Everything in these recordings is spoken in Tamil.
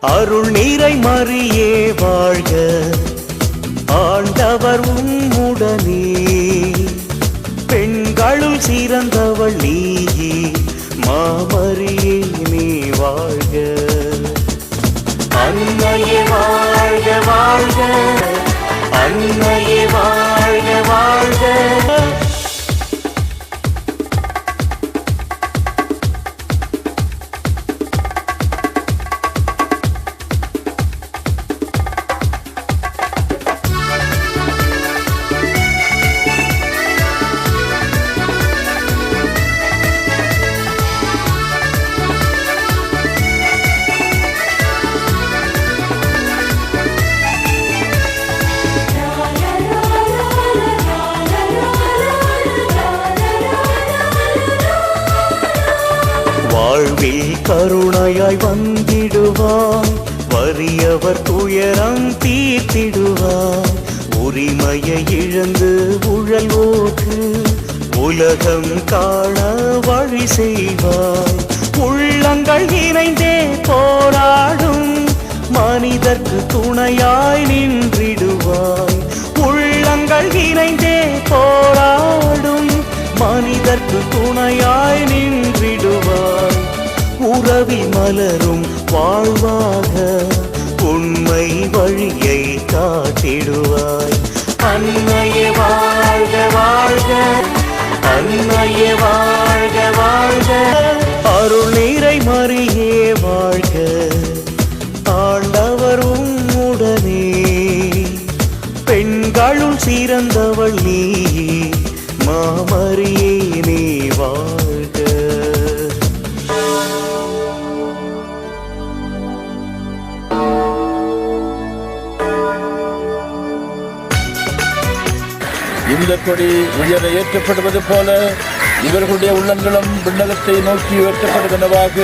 அருள் நீரை மறியே வாழ்க. ஆண்டவர் உம்முடனே. பெண்களுள் சிறந்தவள் நீயே மாமரியே நீ வாழ்க. அன்னையே வாழ்க வாழ்க. அன்னை வாழ்வில் கருணையாய் வந்திடுவாய் வறியவர் துயரம் தீர்த்திடுவாய் உரிமையை இழந்து உழல்வோக்கு உலகம் காண வழி செய்வாய் உள்ளங்கள் இணைந்தே போராடும் மனிதர்க்கு துணையாய் நின்றிடுவாய். உள்ளங்கள் இணைந்தே போராடும் மனிதர்க்கு துணையாய் நின்று உறவி மலரும் வாழ்வாக உண்மை வழியை காட்டிடுவாய். அன்னைய வாழ்க வாழ்க அன்னைய வாழ்க வாழ்க. அருள் நீரை மறியே வாழ்க ஆண்டவரும் உடனே. பெண்களுள் சிறந்தவள் நீ மாமரியே. இந்த கொடி உயர ஏற்றப்படுவது போல இவர்களுடைய உள்ளங்களும் விண்ணகத்தை நோக்கி உயர்த்தப்படுகின்றவாக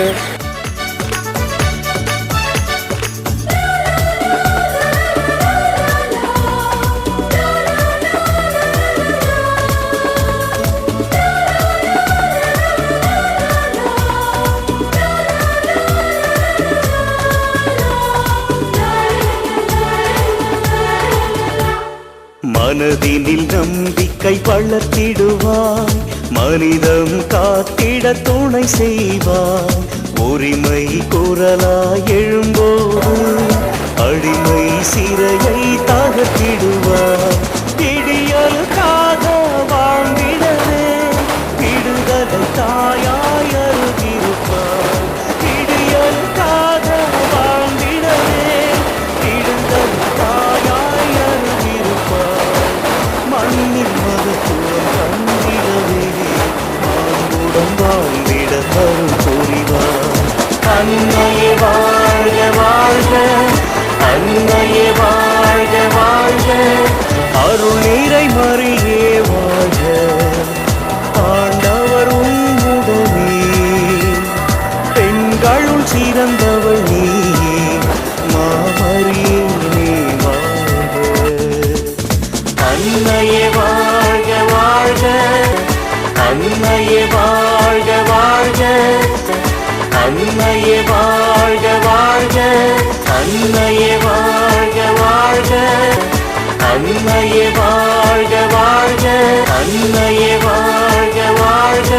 மனதினில் நம்பிக்கை வளர்த்திடுவாய். மனிதம் காத்திட துணை செய்வாய். உரிமை குரலாய் எழும்போது அடிமை சிறையை தகர்த்திடுவாய். அருள் நீரை மறியே வாழ. ஆண்டவர் உம்முடனே. பெண்களுள் சிறந்தவள் நீயே. மாமரியே நீ அன்னையே வாழ்க வாழ்க. அன்னையே வாழ்க வாழ்க. அன்னையே அன்னையே வாழ்க வாழ்க. அன்னையே வாழ்க வாழ்க.